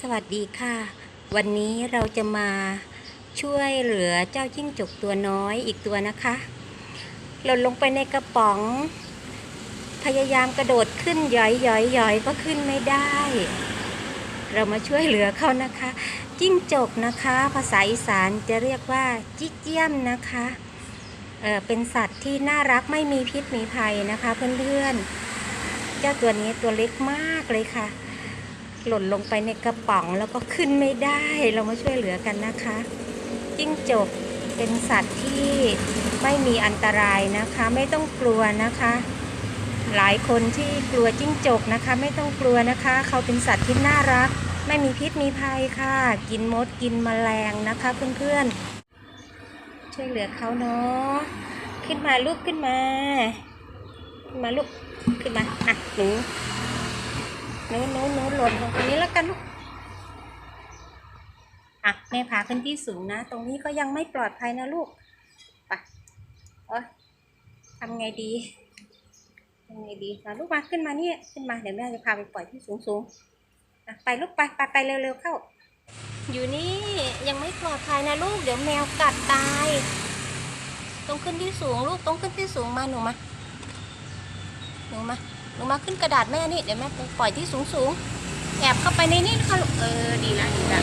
สวัสดีค่ะ วันนี้เราจะมาช่วยเหลือเจ้าจิ้งจกตัวน้อยอีกตัวนะคะหล่นลงไปในกระป๋อง พยายามกระโดดขึ้นย้อยย้อยย้อยก็ขึ้นไม่ได้ เรามาช่วยเหลือเขานะคะ จิ้งจกนะคะ ภาษาอีสานจะเรียกว่าจิกเจี้ยมนะคะเออเป็นสัตว์ที่น่ารักไม่มีพิษมีภัยนะคะ เพื่อนๆเจ้าตัวนี้ตัวเล็กมากเลยค่ะ หล่นลงไปในกระป๋องแล้วก็ขึ้นไม่ได้เรามาช่วยเหลือกันนะคะ จิ้งจกเป็นสัตว์ที่ไม่มีอันตรายนะคะ ไม่ต้องกลัวนะคะ หลายคนที่กลัวจิ้งจกนะคะ ไม่ต้องกลัวนะคะ เขาเป็นสัตว์ที่น่ารัก ไม่มีพิษมีภัยค่ะ กินมดกินแมลงนะคะเพื่อนๆช่วยเหลือเขาเนาะขึ้นมาลูกขึ้นมา ขึ้นมาลูกขึ้นมาอะหนู หนูหนูหนูหล่นตรงนี้แล้วกันลูกอะแม่พาขึ้นที่สูงนะ ตรงนี้ก็ยังไม่ปลอดภัยนะลูกไปโอ้ยทำไงดีทำไงดีมาลูกมาขึ้นมานี่ขึ้นมาเดี๋ยวแม่จะพาไปปล่อยที่สูงสูงๆอะไปลูกไปไปไปเร็วๆเข้า อยู่นี่ยังไม่ปลอดภัยนะลูก เดี๋ยวแมวกัดตายต้องขึ้นที่สูงลูกต้องขึ้นที่สูงมาหนูมาหนูมา หนูมาขึ้นกระดาษแม่นี่เดี๋ยวแม่ปล่อยที่สูงสูงๆแอบเข้าไปในนี่นะคะลูกเออดีละดีละ